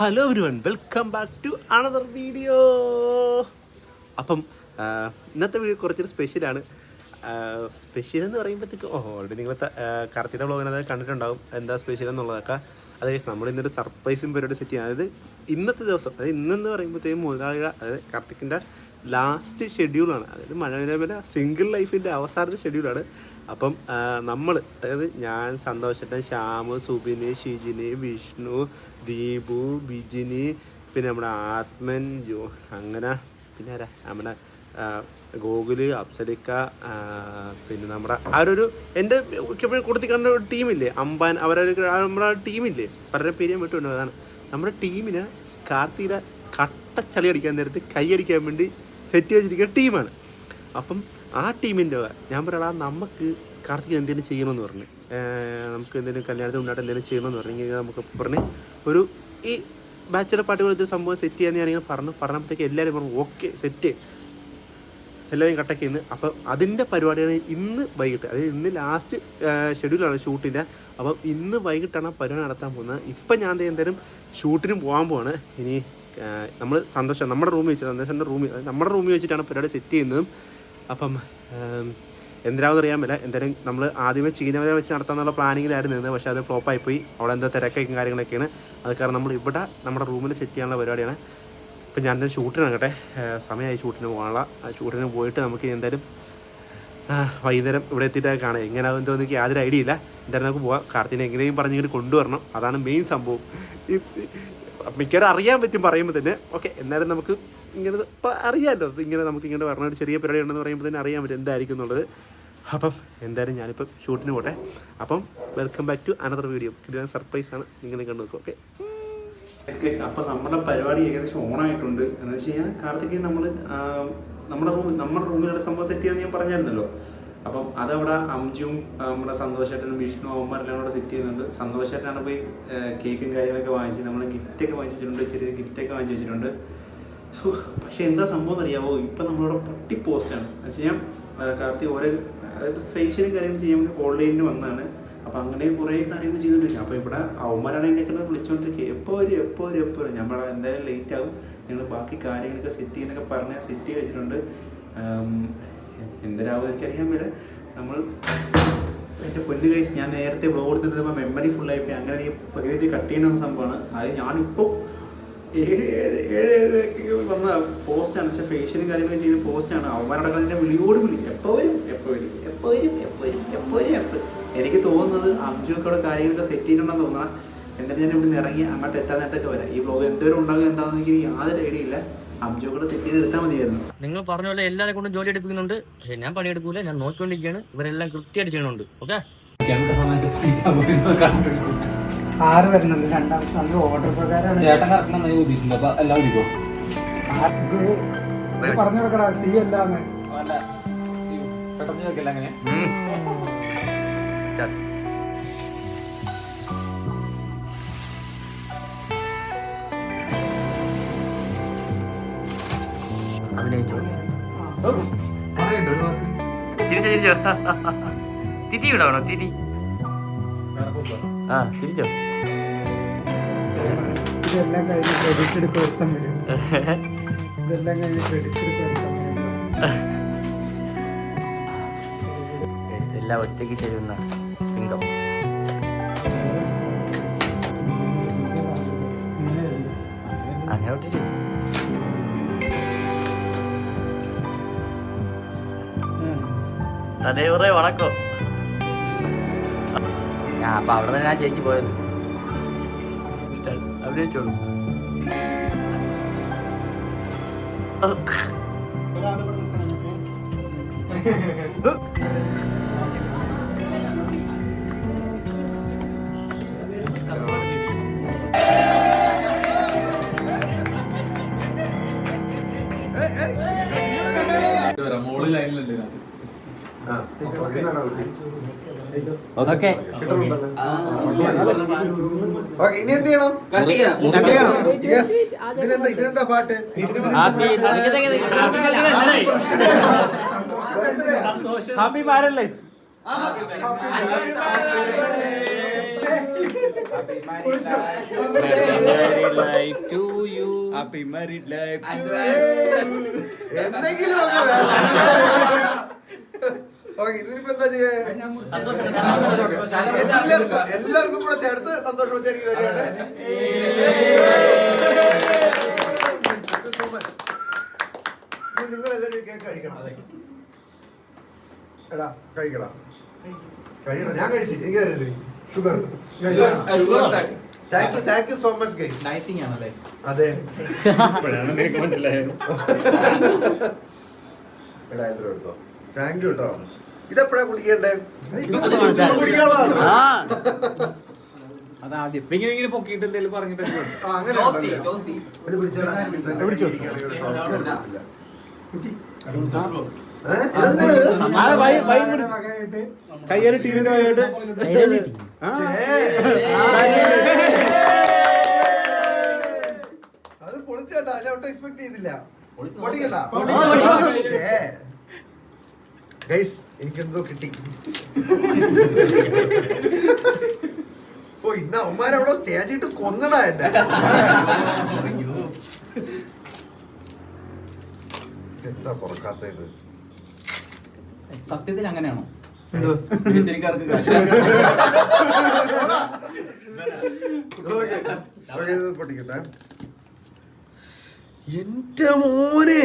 Hello everyone welcome back to another video അപ്പം ഇന്നത്തെ video കുറച്ചൊരു സ്പെഷ്യലാണ് സ്പെഷ്യൽ എന്ന് പറയുമ്പോഴത്തേക്ക് ഓ ഓൾറെഡി നിങ്ങൾ കറക്റ്റിന്റെ ബ്ലോഗിനത് കണ്ടിട്ടുണ്ടാവും എന്താ സ്പെഷ്യൽ എന്നുള്ളതൊക്കെ. അതായത് നമ്മൾ ഇന്നൊരു സർപ്രൈസും പരിപാടി സെറ്റ് ചെയ്യാം. അതായത് ഇന്നത്തെ ദിവസം അതായത് ഇന്നെന്ന് പറയുമ്പോഴത്തേക്കും മുതലാളിയുടെ അതായത് കാർത്തിക്കിന്റെ ലാസ്റ്റ് ഷെഡ്യൂളാണ്. അതായത് മഴവില സിംഗിൾ ലൈഫിന്റെ അവസാനത്തെ ഷെഡ്യൂളാണ്. അപ്പം നമ്മൾ അതായത് ഞാൻ സന്തോഷത്തെ ശ്യാമ് സുബിന് ഷിജിന് വിഷ്ണു ദീപു ബിജിന് പിന്നെ നമ്മുടെ ആത്മൻ ജോ അങ്ങനെ പിന്നെ നമ്മുടെ ഗോകുൽ അപ്സലിക്ക പിന്നെ നമ്മുടെ അവരൊരു എന്റെ കൊടുത്തി കണ്ട ഒരു ടീമില്ലേ? അമ്പാൻ അവരൊരു നമ്മുടെ ടീമില്ലേ? പലരുടെ പേര് ഞാൻ വിട്ടുണ്ടോ അതാണ് നമ്മുടെ ടീമിന് കാർത്തിയുടെ കട്ടച്ചളി അടിക്കാൻ നേരത്ത് കൈയടിക്കാൻ വേണ്ടി സെറ്റ് വെച്ചിരിക്കുന്ന ടീമാണ്. അപ്പം ആ ടീമിന്റെ ഞാൻ പറയാം നമുക്ക് കാർത്തിക് എന്തെങ്കിലും ചെയ്യണമെന്ന് പറഞ്ഞു നമുക്ക് എന്തെങ്കിലും കല്യാണത്തിന് ഉണ്ടായിട്ട് എന്തെങ്കിലും ചെയ്യണമെന്ന് പറഞ്ഞു കഴിഞ്ഞാൽ നമുക്ക് പറഞ്ഞ് ഒരു ഈ ബാച്ചലർ പാർട്ടി ഒരു സംഭവം സെറ്റ് ചെയ്യാൻ ഞാനിങ്ങനെ പറഞ്ഞു പറഞ്ഞപ്പോഴത്തേക്ക് എല്ലാവരും പറഞ്ഞു ഓക്കെ സെറ്റ് എല്ലാവരും കട്ടക്ക് ഇന്ന്. അപ്പം അതിന്റെ പരിപാടിയാണ് ഇന്ന് വൈകിട്ട് അതായത് ഇന്ന് ലാസ്റ്റ് ഷെഡ്യൂളാണ് ഷൂട്ടിന്റെ അപ്പം ഇന്ന് വൈകിട്ടാണ് പരിപാടി നടത്താൻ പോകുന്നത്. ഇപ്പം ഞാൻ എന്തായാലും ഷൂട്ടിന് പോകാൻ പോവാണ്. ഇനി നമ്മൾ സന്തോഷം നമ്മുടെ റൂമിൽ വെച്ച് സന്തോഷന്റെ റൂമിൽ നമ്മുടെ റൂമിൽ വെച്ചിട്ടാണ് പരിപാടി സെറ്റ് ചെയ്യുന്നതും. അപ്പം ഏം, എന്തിനാണെന്ന് അറിയാൻ പറ്റില്ല എന്തായാലും നമ്മൾ ആദ്യമേ ചീനവരെ വെച്ച് നടത്താമെന്നുള്ള പ്ലാനിങ്ങിലായിരുന്നു നിന്നത് പക്ഷേ അത് ഫ്ലോപ്പായി പോയി അവിടെ എന്തോ തിരക്കും കാര്യങ്ങളൊക്കെയാണ്. അത് കാരണം നമ്മൾ ഇവിടെ നമ്മുടെ റൂമിൽ സെറ്റ് ചെയ്യാനുള്ള പരിപാടിയാണ്. ഇപ്പം ഞാൻ എന്തായാലും ഷൂട്ടിന് ഏഹ് സമയമായി ഷൂട്ടിന് പോകാനുള്ള. ഷൂട്ടിന് പോയിട്ട് നമുക്ക് എന്തായാലും വൈകുന്നേരം ഇവിടെ എത്തിയിട്ടൊക്കെ കാണാം. എങ്ങനെയാവും എനിക്ക് യാതൊരു ഐഡിയ ഇല്ല. എന്തായാലും നമുക്ക് പോവാം. കാർത്തിനെ എങ്ങനെയും പറഞ്ഞിട്ട് കൊണ്ടുവരണം. അതാണ് മെയിൻ സംഭവം. മിക്കവാറും അറിയാൻ പറ്റും പറയുമ്പോൾ തന്നെ ഓക്കെ എന്നാലും നമുക്ക് ഇങ്ങനെ അറിയാമല്ലോ ഇങ്ങനെ നമുക്ക് ഇങ്ങനെ പറഞ്ഞ ഒരു ചെറിയ പരിപാടി ഉണ്ടെന്ന് പറയുമ്പോൾ തന്നെ അറിയാൻ പറ്റും എന്തായിരിക്കും എന്നുള്ളത്. അപ്പം എന്തായാലും ഞാനിപ്പം ഷൂട്ടിന് പോട്ടെ. അപ്പം welcome back to another video ഇത് സർപ്രൈസ് ആണ്. ഇങ്ങനെ കണ്ടു നോക്കും ഓക്കെ? അപ്പം നമ്മുടെ പരിപാടി ഏകദേശം ഓണായിട്ടുണ്ട്. എന്ന് വെച്ച് കഴിഞ്ഞാൽ കാർത്തിക് നമ്മൾ നമ്മുടെ റൂം നമ്മുടെ റൂമിലുള്ള സംഭവം സെറ്റ് ചെയ്യാന്ന് ഞാൻ പറഞ്ഞായിരുന്നല്ലോ. അപ്പം അതവിടെ അംജും നമ്മുടെ സന്തോഷേട്ടനും വിഷ്ണു അവന്മാരെല്ലാം കൂടെ സെറ്റ് ചെയ്യുന്നുണ്ട്. സന്തോഷേട്ടനാണ് പോയി കേക്കും കാര്യങ്ങളൊക്കെ വാങ്ങിച്ച് നമ്മൾ ഗിഫ്റ്റൊക്കെ വാങ്ങിച്ച് വെച്ചിട്ടുണ്ട്. ചെറിയ ഗിഫ്റ്റൊക്കെ വാങ്ങിച്ച് വെച്ചിട്ടുണ്ട്. സോ പക്ഷേ എന്താ സംഭവം എന്നറിയാമോ ഇപ്പം നമ്മളിവിടെ പട്ടി പോസ്റ്റാണ് എന്ന് വെച്ച് കഴിഞ്ഞാൽ കാർത്തിക് ഓരോ അതായത് ഫേഷ്യലും കാര്യങ്ങൾ ചെയ്യാൻ വേണ്ടി ഓൺലൈനിൽ വന്നതാണ് അപ്പം അങ്ങനെ കുറേ കാര്യങ്ങൾ ചെയ്തുകൊണ്ടിരിക്കുക അപ്പോൾ ഇവിടെ അവന്മാരാണ് എന്നെ കിടന്ന് വിളിച്ചുകൊണ്ടിരിക്കുക എപ്പോൾ വരും എപ്പോൾ വരും എപ്പോൾ വരും. നമ്മൾ എന്തായാലും ലേറ്റ് ആകും. നിങ്ങൾ ബാക്കി കാര്യങ്ങളൊക്കെ സെറ്റ് ചെയ്യുന്നൊക്കെ പറഞ്ഞ് സെറ്റ് ചെയ്ത് വെച്ചിട്ടുണ്ട്. എന്തരാവും എനിക്കറിയാൻ നമ്മൾ എന്റെ പൊന്നു കൈസ് ഞാൻ നേരത്തെ വ്ലോഗ് എടുത്തിരുന്നപ്പോൾ മെമ്മറി ഫുള്ളായിപ്പോയി അങ്ങനെ എനിക്ക് പ്രത്യേകിച്ച് കട്ട് ചെയ്യുന്ന സംഭവമാണ്. അത് ഞാനിപ്പോൾ ഏഴ് ഏഴ് ഏഴ് ഏഴ് വന്ന പോസ്റ്റാണ് പക്ഷേ ഫേഷ്യലും കാര്യങ്ങളൊക്കെ ചെയ്യുന്ന പോസ്റ്റാണ് അവന്മാരുടെ എന്റെ വിളിയോട് വിളി. എപ്പോൾ വരും? എപ്പോൾ വരും? എപ്പോൾ വരും? എപ്പോൾ വരും? എപ്പോൾ വരും? എപ്പോൾ എനിക്ക് തോന്നുന്നത് അംജുവൊക്കെ അവിടെ കാര്യങ്ങളൊക്കെ സെറ്റ് ചെയ്തിട്ടുണ്ടെന്ന് തോന്നണം. എന്നിട്ട് ഞാൻ ഇവിടുന്ന് ഇറങ്ങി അങ്ങോട്ട് എത്താൻ നേരത്തൊക്കെ വരാം. ഈ ബ്ലോഗ് എന്തോരം ഉണ്ടാകും എന്താണെന്ന് എനിക്ക് യാതൊരു ഐഡിയ ഇല്ല. അംജുവൊക്കെ സെറ്റ് ചെയ്ത് എടുത്താൽ മതിയായിരുന്നു. നിങ്ങൾ പറഞ്ഞ പോലെ എല്ലാവരെ കൊണ്ടും ജോലി എടുപ്പിക്കുന്നുണ്ട്. പക്ഷെ ഞാൻ പണിയെടുക്കൂല ഞാൻ നോക്കിക്കൊണ്ടിരിക്കുകയാണ്. ഇവരെല്ലാം കൃത്യമായിട്ട് ചെയ്യണുണ്ട്. ഓക്കെ? ആറ് വരുന്നുണ്ട് രണ്ടാമത്തെ നമ്മൾ ഓർഡർ പ്രകാരമാണ്. ചേട്ടൻ കറക്റ്റ് അപ്പൊ എല്ലാം ഇത് പറഞ്ഞു സി അല്ലാന്ന് അല്ല. പെട്ടെന്ന് ചോദിക്കില്ല അങ്ങനെ? അഭിനയിച്ചോ. തിരിച്ചോ തിരി വിടാണോ ആ തിരിച്ചോ. ഇതെല്ലാം കഴിഞ്ഞ് ക്രെഡിറ്റ് എടുത്ത് ഒരുത്തം വരും. ഇതെല്ലാം കഴിഞ്ഞ് ക്രെഡിറ്റ് എടുത്ത് ഒരുത്തം വരും. Guys, എല്ലാം ഒറ്റയ്ക്ക് ചെയ്യുന്ന തലയുറേ വണക്കോ ഞാൻ അപ്പൊ അവിടെ നിന്ന് ഞാൻ ചേച്ചി പോയത്. അഭിനയിച്ചോളൂ ഓക്കെ. ഓക്കേ, ഇനി എന്ത് ചെയ്യണം? യെസ് ഇതിനെന്താ ഇതിനെന്താ പാട്ട്? Happy life Happy married life. Happy married life എന്തെങ്കിലും. ഓക്കേ, ഇതിനിപ്പോ എന്താ ചെയ്യാ? എല്ലാവർക്കും എല്ലാവർക്കും കൂടെ ചേർത്ത് സന്തോഷം തരികയാണ് so much. ഇനി നിങ്ങളെല്ലാവരും കേക്ക് കഴിക്കണം. എടാ കഴിക്കടാ. കഴിക്കണം ഞാൻ കഴിച്ചു. എനിക്ക് തരരുത് sugar thank you thank you so much guys dieting ആണല്ലേ? അതെ. മനസ്സിലായത്. എടാ എല്ലാവരും എടുത്തോ? താങ്ക് യു കേട്ടോ ഇതെപ്പോഴാ കുടിക്കേണ്ടേ ഇപ്പൊ കുടിക്കാനുള്ളതാണ് അതാദ്യം ഇങ്ങനെ ഇങ്ങനെ പൊക്കിയിട്ട് എന്തെങ്കിലും പറഞ്ഞിട്ട് ആ, അങ്ങനെ ഉണ്ടല്ലേ? ഇത് പിടിച്ചോളാം. കയ്യേറി. അത് പൊളിച്ചേട്ടാ. ഞാൻ ഒട്ടും എക്സ്പെക്ട് ചെയ്തില്ല. ഗൈസ് എനിക്കെന്തോ കിട്ടി. ഓ ഇന്ന് അവന്മാരവിടെ സ്റ്റേജ് ഇട്ട് കൊന്നടാ എന്നെ. എന്താ തുറക്കാത്ത ഇത്? സത്യത്തിൽ അങ്ങനെയാണോ? ശരിക്കാർക്ക് കാശ് പൊട്ടിക്കട്ടെ. എന്റെ മോനെ.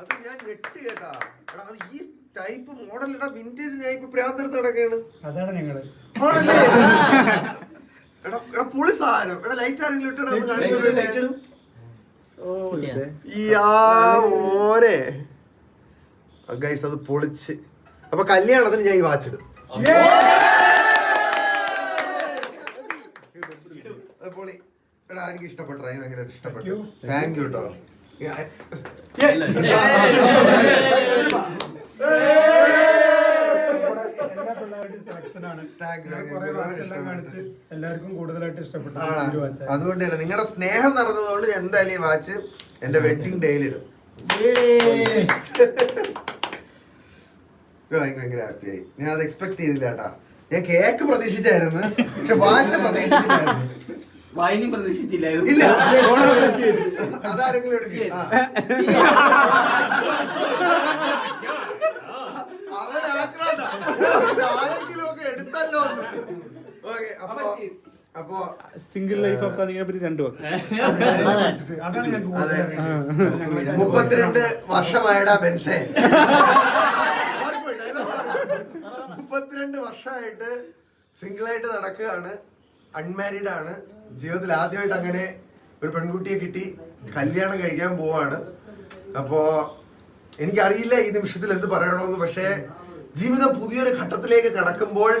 അത് ഞാൻ ഞെട്ടി കേട്ടാ. എടാ അത് ഈ ടൈപ്പ് മോഡലിടാ വിന്റേജ് ഞാൻ ഇപ്പൊ പ്രാന്തരത്ത് കിടക്കാണ് അതാണ് ഞങ്ങൾ. ആണല്ലേ? എടാ എടാ പൊളി സാധനം. എടാ ലൈറ്റ് ആരെങ്കിലും ഒന്ന് കാണിച്ചു ഗൈസ് അത് പൊളിച്ച്. അപ്പൊ കല്യാണത്തിന് ഞാൻ ഈ വാച്ച് ഇടും. പൊളി. എടാ എനിക്ക് ഇഷ്ടപ്പെട്ടു അതിന് ഭയങ്കര ഇഷ്ടപ്പെട്ടു താങ്ക് യു കേട്ടോ എല്ലാവർക്കും കൂടുതലായിട്ട് ഇഷ്ടപ്പെട്ടു അതുകൊണ്ടാണ് നിങ്ങളുടെ സ്നേഹം നടന്നതുകൊണ്ട് ഞാൻ എന്തായാലും ഈ വാച്ച് എന്റെ വെഡിങ് ഡേയിൽ ഇടും അയ്യോ, എനിക്ക് ഭയങ്കര ഹാപ്പിയായി ഞാൻ അത് എക്സ്പെക്ട് ചെയ്തില്ല കേട്ടാ ഞാൻ കേക്ക് പ്രതീക്ഷിച്ചായിരുന്നു പക്ഷെ വാച്ച് പ്രതീക്ഷിച്ചില്ലായിരുന്നു വായനയും പ്രതീക്ഷിച്ചില്ല ഇല്ല അതാരെങ്കിലും ആരെങ്കിലും ഒക്കെ എടുത്തല്ലോ ഓക്കെ അപ്പൊ അപ്പൊ സിംഗിൾ ലൈഫ് ഓഫ് അവസാനിക്കാൻ പറ്റി രണ്ടു മുപ്പത്തിരണ്ട് വർഷമായടാ ബെൻസേ മുപ്പത്തിരണ്ട് വർഷമായിട്ട് സിംഗിൾ ആയിട്ട് നടക്കുകയാണ് അൺമാരീഡ് ആണ് ജീവിതത്തിൽ ആദ്യമായിട്ട് അങ്ങനെ ഒരു പെൺകുട്ടിയെ കിട്ടി. കല്യാണം കഴിക്കാൻ പോവാണ്. അപ്പോ എനിക്കറിയില്ല ഈ നിമിഷത്തിൽ എന്ത് പറയണമെന്ന്. പക്ഷേ ജീവിതം പുതിയൊരു ഘട്ടത്തിലേക്ക് കടക്കുമ്പോൾ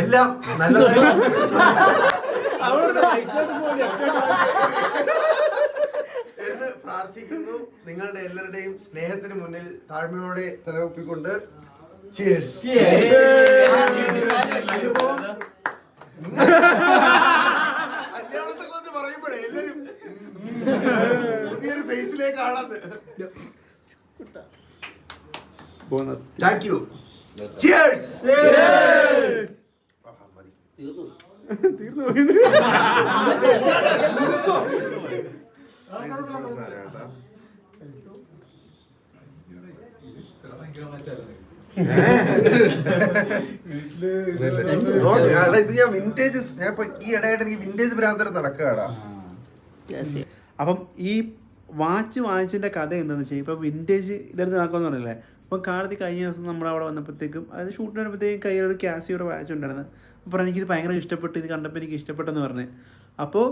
എല്ലാം നല്ലതായി എന്ന് പ്രാർത്ഥിക്കുന്നു. നിങ്ങളുടെ എല്ലാവരുടെയും സ്നേഹത്തിന് മുന്നിൽ താഴ്മയോടെ തലവെപ്പിക്കൊണ്ട്. Cheers. കല്യാണത്തെ കുറിച്ച് പറയുമ്പോഴേ എല്ലാരും പുതിയൊരു ഫേസിലേക്ക് ആണെന്ന് താങ്ക് യു ചിയേഴ്സ് ഇത് ഞാൻ വിന്റേജ് ഞാൻ ഇപ്പൊ ഈ ഇടയായിട്ട് എനിക്ക് വിന്റേജ് ഭ്രാന്തരം അപ്പം ഈ വാച്ച് വാങ്ങിച്ചതിന്റെ കഥ എന്താണെന്ന് വെച്ചാൽ ഇപ്പൊ വിന്റേജ് ഇതെടുത്ത് നടക്കുമെന്ന് പറഞ്ഞില്ലേ? അപ്പം കാർത്തി കഴിഞ്ഞ ദിവസം നമ്മുടെ അവിടെ വന്നപ്പോഴത്തേക്കും അത് ഷൂട്ടിന് വരുമ്പോഴത്തേക്കും കയ്യിൽ ഒരു കാസിയുടെ വാച്ച് ഉണ്ടായിരുന്നു. അപ്പോൾ ഇത് ഭയങ്കര ഇഷ്ടപ്പെട്ടു ഇത് കണ്ടപ്പോൾ എനിക്ക് ഇഷ്ടപ്പെട്ടെന്ന് പറഞ്ഞു. അപ്പോൾ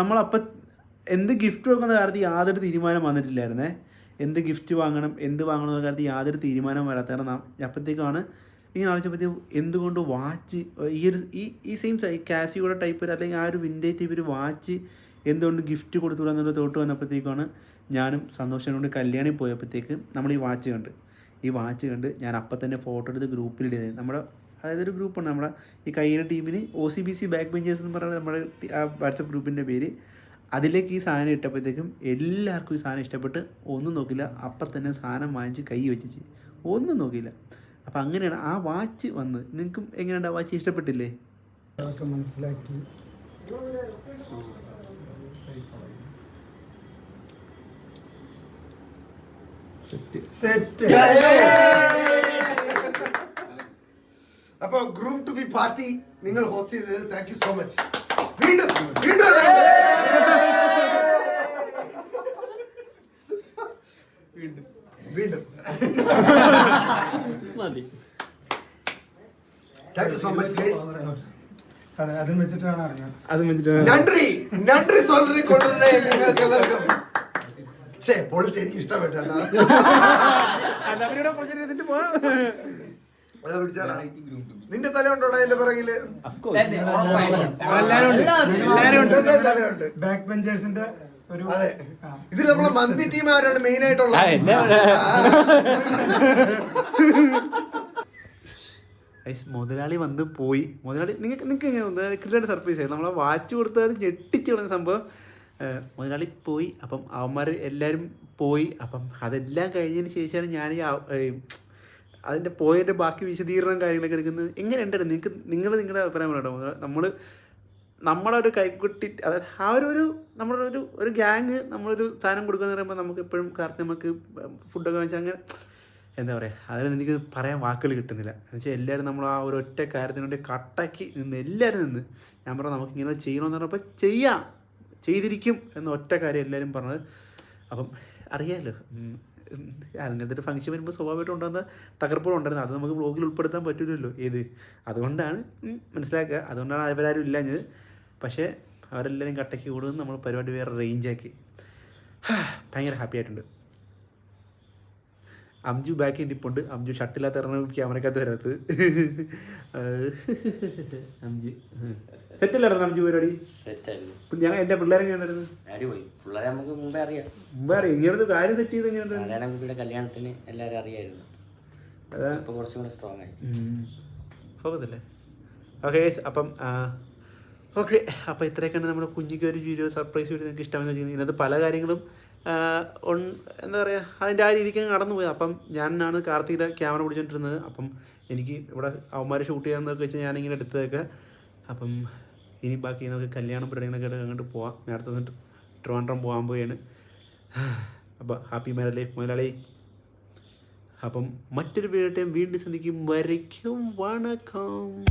നമ്മളപ്പം എന്ത് ഗിഫ്റ്റ് കൊടുക്കുന്ന കാര്യത്തിൽ യാതൊരു തീരുമാനം വന്നിട്ടില്ലായിരുന്നേ. എന്ത് ഗിഫ്റ്റ് വാങ്ങണം എന്ത് വാങ്ങണം എന്ന കാര്യത്തിൽ യാതൊരു തീരുമാനം വരാത്ത കാരണം അപ്പോഴത്തേക്കാണ് ഇങ്ങനെ ആലോചിച്ചപ്പോഴത്തേക്കും എന്തുകൊണ്ട് വാച്ച് ഈ ഒരു ഈ ഈ സെയിം കാസിയുടെ ടൈപ്പ് അല്ലെങ്കിൽ ആ ഒരു വിന്റേജ് ടൈപ്പ് ഒരു വാച്ച് എന്തുകൊണ്ട് ഗിഫ്റ്റ് കൊടുത്തുകൂടാ എന്നുള്ള തോട്ട് വന്നപ്പോഴത്തേക്കാണ് ഞാനും സന്തോഷം കൊണ്ട് കല്യാണി പോയപ്പോഴത്തേക്ക് നമ്മൾ ഈ വാച്ച് കണ്ട്. ഈ വാച്ച് കണ്ട് ഞാൻ അപ്പം തന്നെ ഫോട്ടോ എടുത്ത് ഗ്രൂപ്പിൽ ഗ്രൂപ്പിലിടുന്നത് നമ്മുടെ അതായത് ഒരു ഗ്രൂപ്പാണ് നമ്മുടെ ഈ കയ്യിലെ ടീമിന് O C B C back benchers എന്ന് പറയുന്നത് നമ്മുടെ വാട്സപ്പ് ഗ്രൂപ്പിന്റെ പേര്. അതിലേക്ക് ഈ സാധനം ഇട്ടപ്പോഴത്തേക്കും എല്ലാവർക്കും ഈ സാധനം ഇഷ്ടപ്പെട്ട് ഒന്നും നോക്കില്ല അപ്പം തന്നെ സാധനം വാങ്ങിച്ച് കൈ വെച്ചിച്ച് ഒന്നും നോക്കിയില്ല. അപ്പം അങ്ങനെയാണ് ആ വാച്ച് വന്ന് നിങ്ങൾക്കും എങ്ങനെയുണ്ട് ആ വാച്ച്? ഇഷ്ടപ്പെട്ടില്ലേ? മനസ്സിലാക്കി. സെറ്റ്. അപ്പൊ ഗ്രൂം ടു ബി പാർട്ടി നിങ്ങൾ ഹോസ്റ്റ് ചെയ്തതിന് താങ്ക് യു സോ മച്ച് വീണ്ടും വീണ്ടും. വീണ്ടും. മതി. നിന്റെ തലയുണ്ടോ എന്റെ പിറകിൽ? തലയുണ്ട്. ബാക്ക് ബെഞ്ചേഴ്സിന്റെ അതെ. ആ. ഇതിൽ നമ്മളെ മന്തി ടീം ആരാണ് മെയിൻ ആയിട്ടുള്ള ഐസ് മുതലാളി വന്ന് പോയി. മുതലാളി നിങ്ങൾക്ക് നിങ്ങൾക്ക് എങ്ങനെ സർപ്രൈസ് ആയിരുന്നു നമ്മളെ വാച്ച് കൊടുത്താൽ ഞെട്ടിച്ച് കളഞ്ഞ സംഭവം. മുതലാളി പോയി. അപ്പം അവന്മാർ എല്ലാവരും പോയി. അപ്പം അതെല്ലാം കഴിഞ്ഞതിന് ശേഷമാണ് ഞാൻ ഈ അതിന്റെ പോയതിന്റെ ബാക്കി വിശദീകരണം കാര്യങ്ങളൊക്കെ എടുക്കുന്നത്. എങ്ങനെ ഉണ്ടായിരുന്നു നിങ്ങൾക്ക് നിങ്ങൾ നിങ്ങളുടെ അഭിപ്രായം പറയട്ടോ നമ്മൾ നമ്മുടെ ഒരു കൈക്കുട്ടി അതായത് ആ ഒരു ഒരു നമ്മുടെ ഒരു ഒരു ഗ്യാങ് നമ്മളൊരു സാധനം കൊടുക്കുക പറയുമ്പോൾ നമുക്ക് എപ്പോഴും കാർത്ത് നമുക്ക് ഫുഡൊക്കെ വെച്ചാൽ അങ്ങനെ എന്താ പറയുക അതിന് എനിക്ക് പറയാൻ വാക്കുകൾ കിട്ടുന്നില്ല. എന്ന് വെച്ചാൽ എല്ലാവരും നമ്മൾ ആ ഒരു ഒറ്റ കാര്യത്തിന് വേണ്ടി കട്ടാക്കി നിന്ന് എല്ലാവരും നിന്ന് ഞാൻ പറഞ്ഞു നമുക്ക് ഇങ്ങനെ ചെയ്യണമെന്ന് പറഞ്ഞപ്പോൾ ചെയ്യാം ചെയ്തിരിക്കും എന്ന ഒറ്റ കാര്യം എല്ലാവരും പറഞ്ഞത്. അപ്പം അറിയാമല്ലോ അങ്ങനത്തെ ഒരു ഫംഗ്ഷൻ വരുമ്പോൾ സ്വാഭാവികമായിട്ടും ഉണ്ടാകുന്ന തകർപ്പുകൾ ഉണ്ടായിരുന്നു. അത് നമുക്ക് വ്ളോഗിൽ ഉൾപ്പെടുത്താൻ പറ്റില്ലല്ലോ ഏത്? അതുകൊണ്ടാണ് മനസ്സിലാക്കുക. അതുകൊണ്ടാണ് അവരാരും ഇല്ലാഞ്ഞത്. പക്ഷേ അവരെല്ലാവരും കട്ടയ്ക്ക് കൂടുന്നു നമ്മൾ പരിപാടി വേറെ റേഞ്ചാക്കി ഭയങ്കര ഹാപ്പി ആയിട്ടുണ്ട്. അംജു ബാക്കിൽ നിൽപ്പുണ്ട് അംജു ഷട്ടില്ലാത്ത ഇറങ്ങുന്ന ക്യാമറക്കകത്ത് വരാത്തത്. അംജു സെറ്റല്ലായിരുന്നു അംജു പരിപാടി? ഞാൻ എന്റെ പിള്ളേരെ എങ്ങനെയായിരുന്നു അടിപൊളി. പിള്ളേരെ നമുക്ക് മുമ്പേ അറിയാം. മുമ്പേ അറിയാം. ഇങ്ങനത്തെ കാര്യം സെറ്റ് ചെയ്ത് നാരായണൻകുട്ടിയുടെ കല്യാണത്തിന് എല്ലാവരും അറിയായിരുന്നു. അതാ. ഇപ്പൊ കുറച്ചും കൂടെ സ്ട്രോങ് ആയി. ഫോക്കസ് അല്ലേ? ഓക്കെ അപ്പം ഓക്കെ അപ്പോൾ ഇത്രയൊക്കെയാണ് നമ്മുടെ കുഞ്ഞിക്ക് ഒരു വീഡിയോ സർപ്രൈസ് വീഡിയോ നിങ്ങൾക്ക് ഇഷ്ടമെന്ന് വെച്ചാൽ ഇതിനകത്ത് പല കാര്യങ്ങളും എന്താ പറയുക അതിന്റെ ആ രീതിക്ക് അങ്ങ് കടന്നു പോയത് അപ്പം ഞാനാണ് കാർത്തിയുടെ ക്യാമറ പിടിച്ചോണ്ടിരുന്നത്. അപ്പം എനിക്ക് ഇവിടെ അവന്മാർ ഷൂട്ട് ചെയ്യാമെന്നൊക്കെ വെച്ച് ഞാനിങ്ങനെ എടുത്തതൊക്കെ. അപ്പം ഇനി ബാക്കി നമുക്ക് കല്യാണം പരിപാടികളൊക്കെ അങ്ങോട്ട് പോവാം. നേരത്തെ ദിവസം ട്രിവാൻഡ്രം പോകാൻ പോവുകയാണ് അപ്പോൾ ഹാപ്പി മാരേജ് ലൈഫ് മുതലാളി. അപ്പം മറ്റൊരു വീട്ടെയും വീണ്ടും സന്ധിക്കും. വരയ്ക്കും. വണക്കം.